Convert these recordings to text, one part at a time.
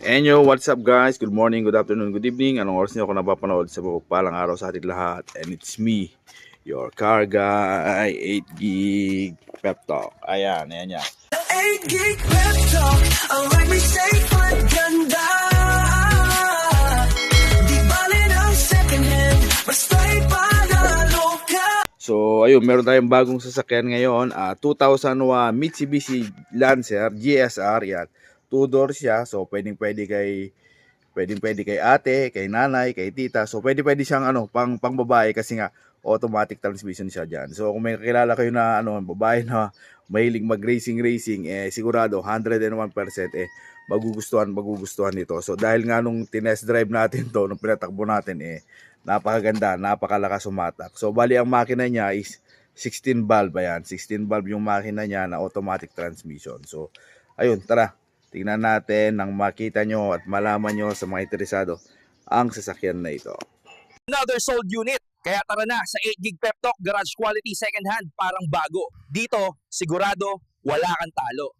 And yo, what's up guys? Good morning, good afternoon, good evening. Anong oras niyo ako napapanood sa palang araw sa ating lahat? And it's me, your car guy, 8 gig pep talk. Ayan, ayan yan. 8 gig pep talk Ang like me safe at ganda Di bali ng second hand Basta'y panalo ka So, ayun, meron tayong bagong sasakyan ngayon. ah 2001 Mitsubishi Lancer GSR yan. Two doors siya. So, pwedeng pwede kay pwedeng pwede kay ate, kay nanay, kay tita. So, pwede pwede siyang ano, pang pang babae kasi nga automatic transmission siya diyan. So, kung may kilala kayo na ano, babae na mahilig mag-racing racing, eh sigurado 101% eh magugustuhan magugustuhan nito. So, dahil nga nung tinest drive natin to, nung pinatakbo natin eh napakaganda, napakalakas umatak. So, bali ang makina niya is 16 valve ayan. 16 valve yung makina niya na automatic transmission. So, ayun, tara. Tingnan natin nang makita nyo at malaman nyo sa mga interesado ang sasakyan na ito. another sold unit. Kaya tara na sa 8 gig pep talk, garage quality second hand, parang bago. Dito, sigurado, wala kang talo.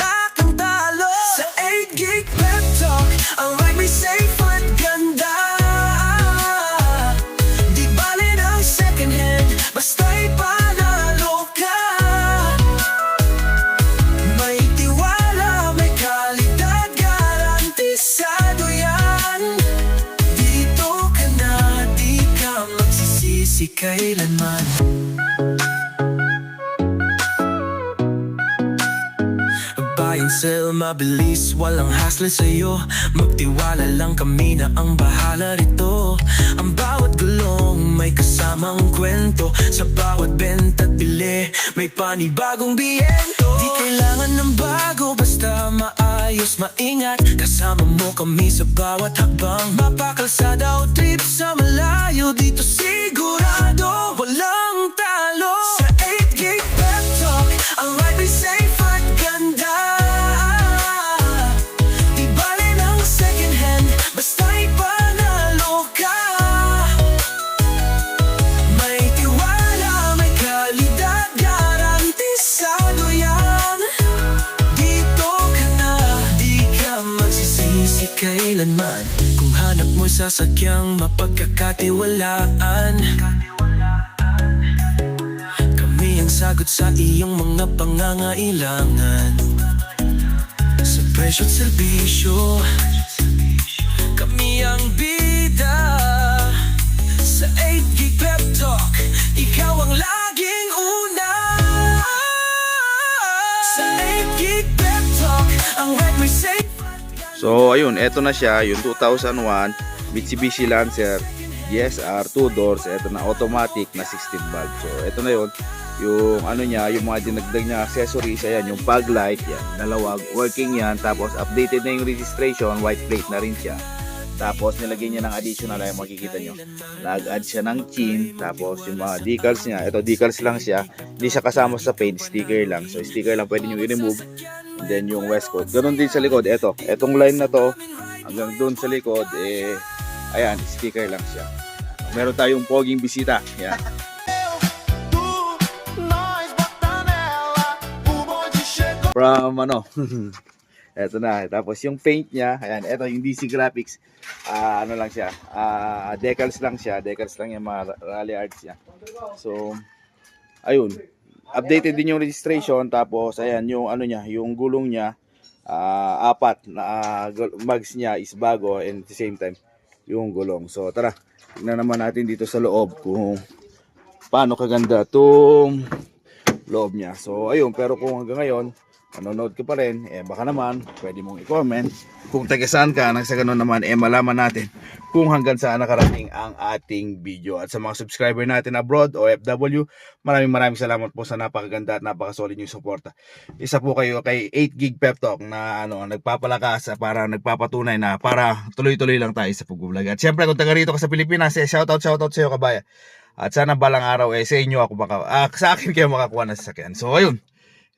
kailanman. Buy and sell, mabilis, walang hassle sa'yo. Magtiwala lang kami na ang bahala rito. Ang bawat gulong may kasamang kwento. Sa bawat benta at bili, may panibagong biyento. Di kailangan ng bago, maayos, maingat. Kasama mo kami sa bawat hakbang Mapakalsada o trip sa malayo. Dito sigurado, walang talo kailanman. Kung hanap mo sasakyang mapagkakatiwalaan. Kami ang sagot sa iyong mga pangangailangan. Sa presyo't serbisyo. Kami ang bida. Sa 8 gig pep talk Ikaw ang laging una. Sa 8 gig pep talk Ang ride may safe So, ayun, eto na siya, yung 2001 Mitsubishi Lancer GSR 2 doors, eto na automatic na 16 valve. So, eto na yun, yung ano niya, yung mga dinagdag niya accessories, ayan, yung fog light, yan, dalawag, working yan, tapos updated na yung registration, white plate na rin siya. Tapos nilagyan niya ng additional ay makikita nyo. Nag-add siya ng chin, tapos yung mga decals niya, ito decals lang siya, hindi siya kasama sa paint, sticker lang. So sticker lang pwede nyo i-remove. Then yung waistcoat. Ganon din sa likod, ito. Etong line na to, hanggang doon sa likod, eh, ayan, sticker lang siya. Meron tayong poging bisita. Yan. From ano, eto na. Tapos yung paint niya, ayan, eto yung DC Graphics, ah, ano lang siya, ah, decals lang siya, decals lang yung mga rally arts niya. So, ayun, updated din yung registration, tapos ayan, yung ano niya, yung gulong niya, ah, apat na ah, gul- mags niya is bago and at the same time, yung gulong. So, tara, tingnan naman natin dito sa loob kung paano kaganda itong loob niya. So, ayun, pero kung hanggang ngayon, manonood ka pa rin, eh baka naman, pwede mong i-comment. Kung taga saan ka, nang sa ganun naman, eh malaman natin kung hanggang saan nakarating ang ating video. At sa mga subscriber natin abroad o FW, maraming maraming salamat po sa napakaganda at napakasolid yung suporta. Isa po kayo kay 8 gig pep talk na ano, nagpapalakas, para nagpapatunay na para tuloy-tuloy lang tayo sa pag-vlog. At syempre kung taga rito ka sa Pilipinas, eh, shoutout, shoutout sa iyo kabaya. At sana balang araw eh sa inyo ako baka, ah, sa akin kayo makakuha ng sasakyan. So ayun,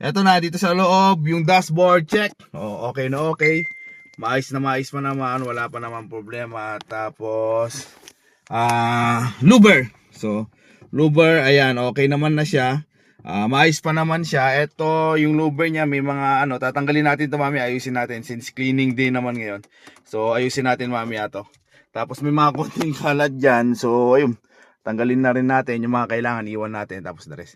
eto na dito sa loob, yung dashboard check. Oh, okay na okay. Maayos na maayos pa naman, wala pa naman problema. Tapos, ah, luber. So, luber, ayan, okay naman na siya. Ah, maayos pa naman siya. Ito, yung luber niya, may mga ano, tatanggalin natin to mami, ayusin natin since cleaning day naman ngayon. So, ayusin natin mami ato. Tapos may mga konting kalat dyan. So, ayun, tanggalin na rin natin yung mga kailangan, iwan natin. Tapos the rest.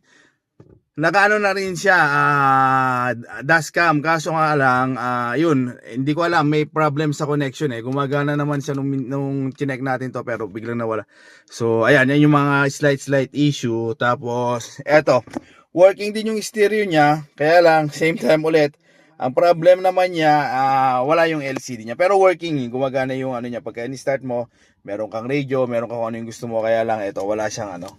Nakaano na rin siya, ah, dashcam, kaso nga lang, ah, yun, hindi ko alam, may problem sa connection eh. Gumagana naman siya nung, nung chinek natin to, pero biglang nawala. So, ayan, yan yung mga slight slight issue. Tapos, eto, working din yung stereo niya, kaya lang, same time ulit, ang problem naman niya, ah, wala yung LCD niya. Pero working, gumagana yung ano niya. Pagka ni-start mo, meron kang radio, meron kang ano yung gusto mo. Kaya lang, ito, wala siyang ano,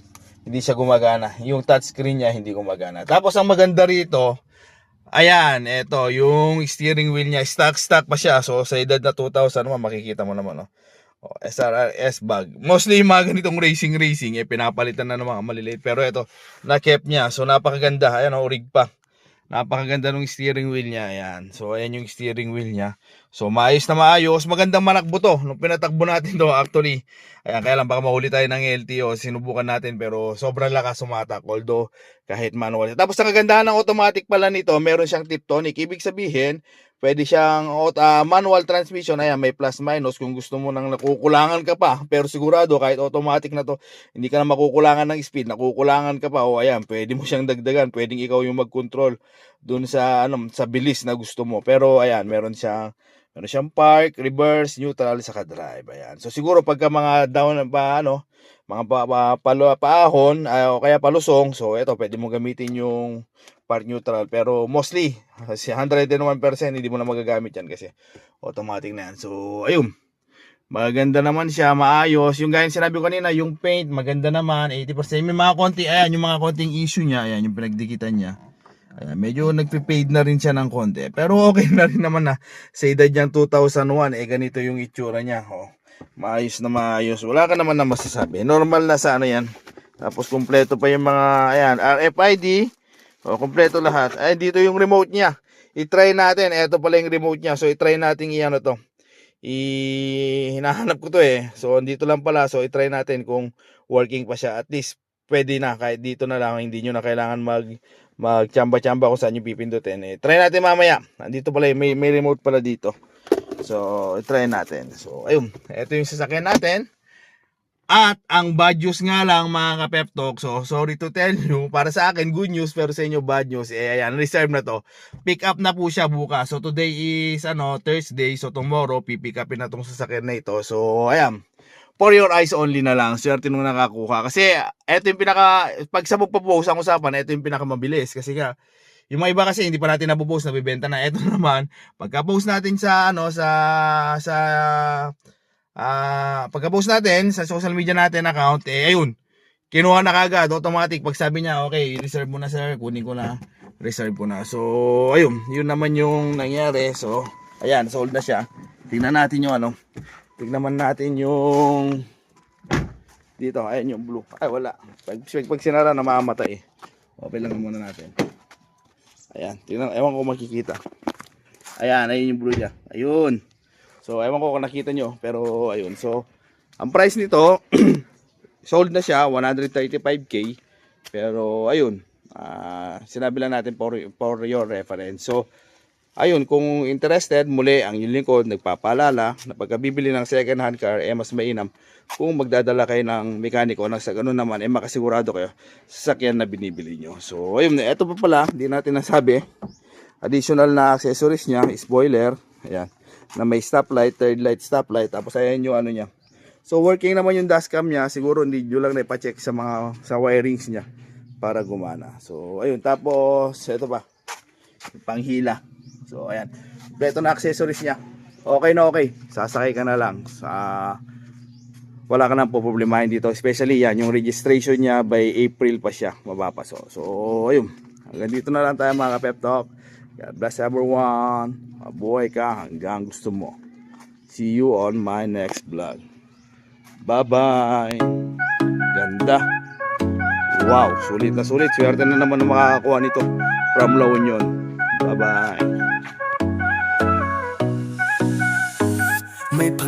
hindi siya gumagana. Yung touchscreen niya hindi gumagana. Tapos ang maganda rito, ayan, ito, yung steering wheel niya, stock-stock pa siya. So sa edad na 2000 naman, makikita mo naman, no? Oh, SRS bag. Mostly yung mga ganitong racing racing, eh, pinapalitan na ng mga maliliit. Pero ito, na-kept niya. So napakaganda. Ayan, oh, rig pa. Napakaganda ng steering wheel niya. Ayan. So ayan yung steering wheel niya. So maayos na maayos. Magandang manakbo to. Nung pinatakbo natin to actually. Ayan, kaya lang baka mahuli tayo ng LTO. Sinubukan natin pero sobrang lakas sumatak. Although kahit manual. Tapos ang kagandahan ng automatic pala nito, meron siyang tiptonic. Ibig sabihin, pwede siyang ah, manual transmission. Ayan, may plus minus kung gusto mo nang nakukulangan ka pa. Pero sigurado kahit automatic na to, hindi ka na makukulangan ng speed, nakukulangan ka pa. O ayan, pwede mo siyang dagdagan. Pwedeng ikaw yung mag-control dun sa ano sa bilis na gusto mo. Pero ayan, meron siyang meron siyang park, reverse, neutral, saka drive. Ayan. So siguro pagka mga down pa ano, mga pa, pa, palo, paahon ah, o kaya palusong, so eto pwede mo gamitin yung park neutral pero mostly si 101% hindi mo na magagamit yan kasi automatic na yan. So ayun. Maganda naman siya, maayos. Yung gaya ng sinabi ko kanina, yung paint, maganda naman, 80%. May mga konti, ayan, yung mga konting issue niya, ayan, yung pinagdikitan niya. Ayan, medyo nagpe-fade na rin siya ng konti. Pero okay na rin naman na sa edad niyang 2001, eh ganito yung itsura niya. Oh. Maayos na maayos. Wala ka naman na masasabi. Normal na sa ano yan. Tapos kumpleto pa yung mga, ayan, RFID. O, kumpleto lahat. Ay, dito yung remote niya. I-try natin. Ito pala yung remote niya. So, i-try natin i-ano to. I hinahanap ko to eh. So, dito lang pala. So, i-try natin kung working pa siya. At least, pwede na. Kahit dito na lang. Hindi nyo na kailangan mag magchamba-chamba kung saan yung pipindutin. Eh, try natin mamaya. Nandito pala, eh, may, may remote pala dito. So, try natin. So, ayun. Ito yung sasakyan natin. At ang bad news nga lang mga ka-pep talk. So, sorry to tell you. Para sa akin, good news. Pero sa inyo, bad news. Eh, ayan, reserve na to. Pick up na po siya bukas. So, today is, ano, Thursday. So, tomorrow, pipick upin na tong sasakyan na ito. So, ayan. For your eyes only na lang. Swerte nung nakakuha. Kasi, ito yung pinaka, pag sa pagpapost ang usapan, ito yung pinaka mabilis. Kasi nga, yung mga iba kasi hindi pa natin napopost, nabibenta na. Ito naman, pagka-post natin sa, ano, sa, sa, ah, pagka-post natin sa social media natin account, eh, ayun, kinuha na kagad, automatic. Pag sabi niya, okay, reserve mo na sir, kunin ko na, reserve ko na. So, ayun, yun naman yung nangyari. So, ayan, sold na siya. Tingnan natin yung ano, tingnan naman natin yung, dito, ayan yung blue. Ay, wala. Pag, pag, sinara, namamatay. Okay lang muna natin. Ayan, tingnan, ewan ko makikita. Ayan, ayun yung blue niya. Ayun. So, ewan ko kung nakita nyo, pero ayun. So, ang price nito, sold na siya, 135k. Pero, ayun, ah, sinabi lang natin for, for your reference. So, ayun, kung interested, muli, ang yung lingkod, nagpapaalala na pagka bibili ng second hand car, eh, mas mainam kung magdadala kayo ng mekaniko na sa ganun naman, eh, makasigurado kayo sa sakyan na binibili nyo. So, ayun, ito pa pala, hindi natin nasabi, additional na accessories niya, spoiler, ayan, na may stoplight, third light stoplight, tapos ayan yung ano niya. So working naman yung dashcam niya, siguro hindi nyo lang na ipacheck sa mga sa wirings niya para gumana. So ayun, tapos ito pa. panghila. So, ayan. Kompleto na accessories niya. Okay na okay. Sasakay ka na lang. Sa wala ka nang poproblemahin dito. Especially yan, yung registration niya by April pa siya mapapaso. So, ayun. Hanggang dito na lang tayo mga ka-pep talk. God bless everyone. Mabuhay ka hanggang gusto mo. See you on my next vlog. Bye-bye. Ganda. Wow, sulit na sulit. Swerte na naman ang makakakuha nito from La Union. Bye-bye.